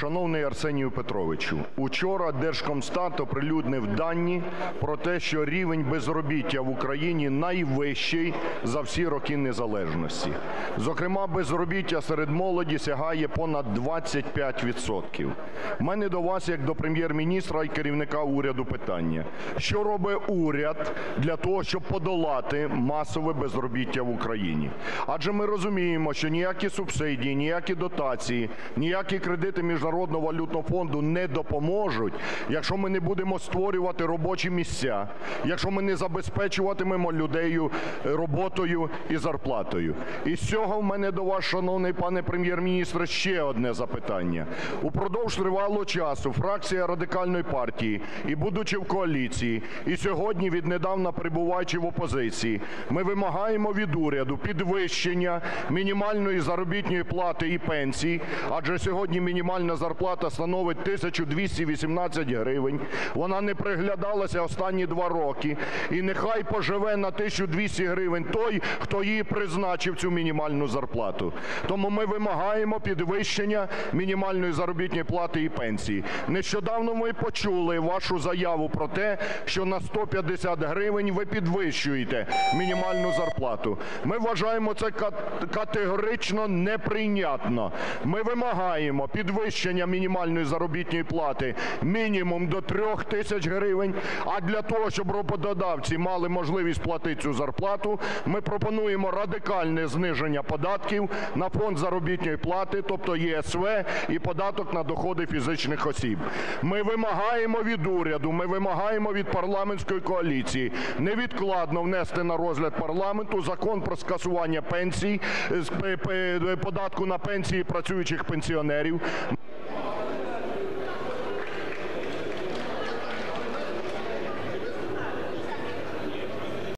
Шановний Арсенію Петровичу, учора Держкомстат оприлюднив дані про те, що рівень безробіття в Україні найвищий за всі роки незалежності. Зокрема, безробіття серед молоді сягає понад 25 відсотків. У мене до вас, як до Прем'єр-міністра і керівника уряду, питання: що робить уряд для того, щоб подолати масове безробіття в Україні? Адже ми розуміємо, що ніякі субсидії, ніякі дотації, ніякі кредити Міжнародного валютного фонду не допоможуть, якщо ми не будемо створювати робочі місця, якщо ми не забезпечуватимемо людей роботою і зарплатою. І з цього в мене до вас, шановний пане Прем'єр-міністре, ще одне запитання. Упродовж тривалого часу фракція Радикальної партії і будучи в коаліції, і сьогодні віднедавна перебуваючи в опозиції, ми вимагаємо від уряду підвищення мінімальної заробітної плати і пенсій, адже сьогодні мінімальна зарплата становить 1218 гривень. Вона не приглядалася останні два роки. І нехай поживе на 1200 гривень той, хто її призначив, цю мінімальну зарплату. Тому ми вимагаємо підвищення мінімальної заробітної плати і пенсії. Нещодавно ми почули вашу заяву про те, що на 150 гривень ви підвищуєте мінімальну зарплату. Ми вважаємо це категорично неприйнятно. Ми вимагаємо підвищення мінімальної заробітної плати мінімум до 3 тисяч гривень. А для того, щоб роботодавці мали можливість платити цю зарплату, ми пропонуємо радикальне зниження податків на фонд заробітної плати, тобто ЄСВ і податок на доходи фізичних осіб. Ми вимагаємо від уряду, ми вимагаємо від парламентської коаліції невідкладно внести на розгляд парламенту Закон про скасування пенсій, п- податку на пенсії працюючих пенсіонерів.